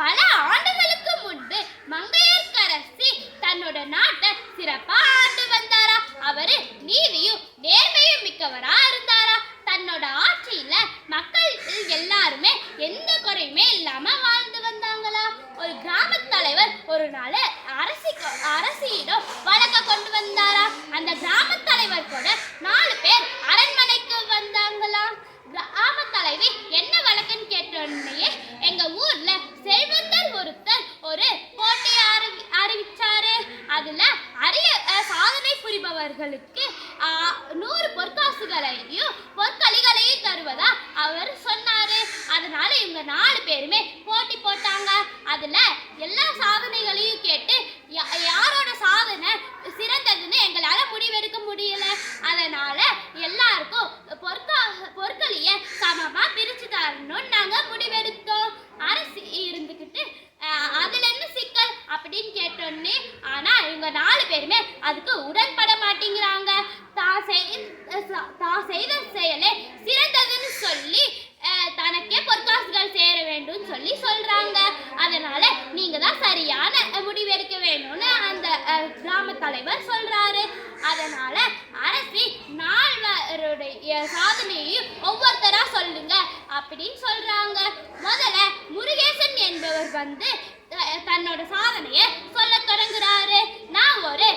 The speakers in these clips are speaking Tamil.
பல ஆண்டுகளுக்கு முன்பு மங்கையர்க்கரசி தன்னோட நாட்டை சிறப்பா ஆண்டு வந்தாரா. அவரு நீதியும் நேர்மையும் மிக்கவரா இருந்தாரா. தன்னோட ஆட்சியில மக்கள் எல்லாருமே எந்த குறையுமே இல்லாம வாழ்ந்து வந்தாங்களா. ஒரு கிராம தலைவர் ஒரு நாள் அரசி அரசியிடம் வழக்க கொண்டு வந்தாரா. அந்த கிராம தலைவர் கூட நாலு பேர் அரண்மனைக்கு வந்தாங்களா. கிராம தலைவி என்ன வழக்குன்னு கேட்டோன்னையே செல்வந்தர் ஒருத்தர் ஒரு போட்டியை அறிவி அறிவிச்சாரு. அதுல அரிய சாதனை புரிபவர்களுக்கு நூறு பொற்காசுகளையும் பொற்களிகளையும் தருவதா அவர் சொன்னாரு. அதனால இவங்க நாலு பேருமே போட்டி போட்டாங்க. அதுல எல்லா சாதனைகளையும் கேட்டு யா- யாரோட சாதனை சிறந்ததுன்னு எங்களால முடிவெடுக்க முடியல. அதனால எல்லாருக்கும் பொற்கா பொற்களிய சமமா பிரிச்சு தரணும்னு நாங்க முடிவெடுத்தோம் அரசு இருந்துக்கிட்டு அஹ், அதுல என்ன சிக்கல் அப்படின்னு கேட்டோன்னே ஆனா இவங்க நாலு பேருமே அதுக்கு உடன்பட மாட்டேங்கிறாங்க. தான் தான் செய்த செயலே சிறந்ததுன்னு சொல்லி தனக்கே பொற்காசுகள் சேர வேண்டும் சொல்லி சொல்றாங்க. அதனால நீங்க தான் சரியான முடிவெடுக்க வேணும்னு அந்த கிராம தலைவர் சொல்றாரு. அதனால அரசி நால்வருடைய சாதனையையும் ஒவ்வொருத்தரா சொல்லுங்க அப்படின்னு சொல்றாங்க. முதல்ல முருகேசன் என்பவர் வந்து தன்னோட சாதனையை சொல்ல தொடங்குறாரு. நான் ஒரு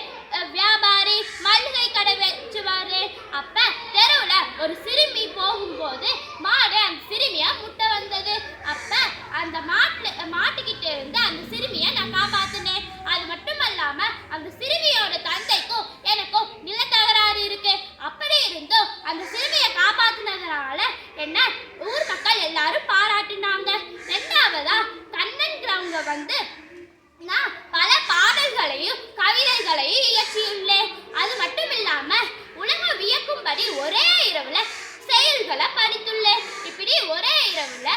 வியாபாரி மளிகை கடை வச்சுவாரு. அப்ப தெருவுல ஒரு சிறுமி போகும்போது மாடு அந்த சிறுமிய முட்டை வந்தது. அப்ப அந்த மாட்டு மாட்டுக்கிட்ட இருந்து அந்த சிறுமிய நான் காப்பாத்தினேன். அது மட்டும் அல்லாம அந்த சிறுமியோட தந்தைக்கும் எனக்கும் நிலத்தகராறு இருக்கு. அப்படி இருந்தும் அந்த சிறுமியை காப்பாத்தினதுனால என்ன ஊர் மக்கள் எல்லாரும் பாராட்டினாங்க. ரெண்டாவதா கண்ணன்கிறவங்க வந்து நான் அது மட்டும் இல்லாம உலகம் வியக்கும்படி ஒரே இரவுல செயல்களை படித்துள்ளேன் இப்படி ஒரே இரவுல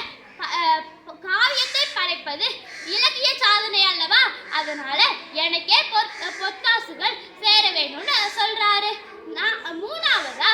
காவியத்தை படைப்பது இலக்கிய சாதனை அல்லவா? அதனால எனக்கே பொற்காசுகள் சேர வேணும்னு சொல்றாரு. நான் மூணாவதா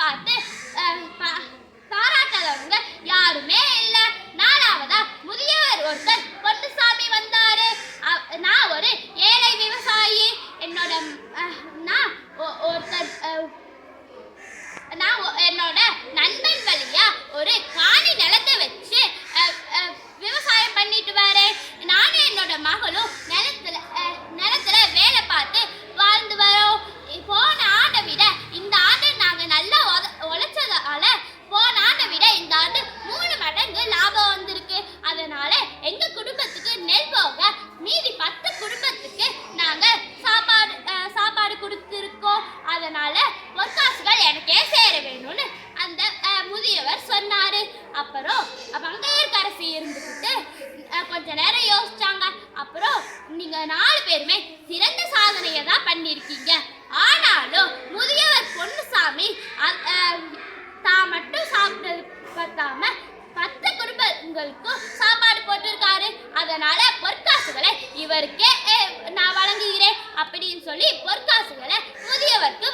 பார்த்து பா- பாராட்டாதவங்க யாருமே இல்லை. நாலாவதா முதியவர் ஒருத்தர் பொன்னுசாமி வந்தாரு. அ- நான் ஒரு ஏழை விவசாயி. என்னோட நான் ஒ- ஒருத்தர் நான் நீங்க நாலு பேருமே சிறந்த சாதனையை தான் பண்ணியிருக்கீங்க. ஆனாலும் முதியவர் பொன்னுசாமி தான் மட்டும் சாப்பிட்டது பத்தாம பத்து குடும்பங்களுக்கும் சாப்பாடு போட்டிருக்காரு. அதனால பொற்காசுகளை இவருக்கே நான் வழங்குகிறேன் அப்படின்னு சொல்லி பொற்காசுகளை முதியவருக்கு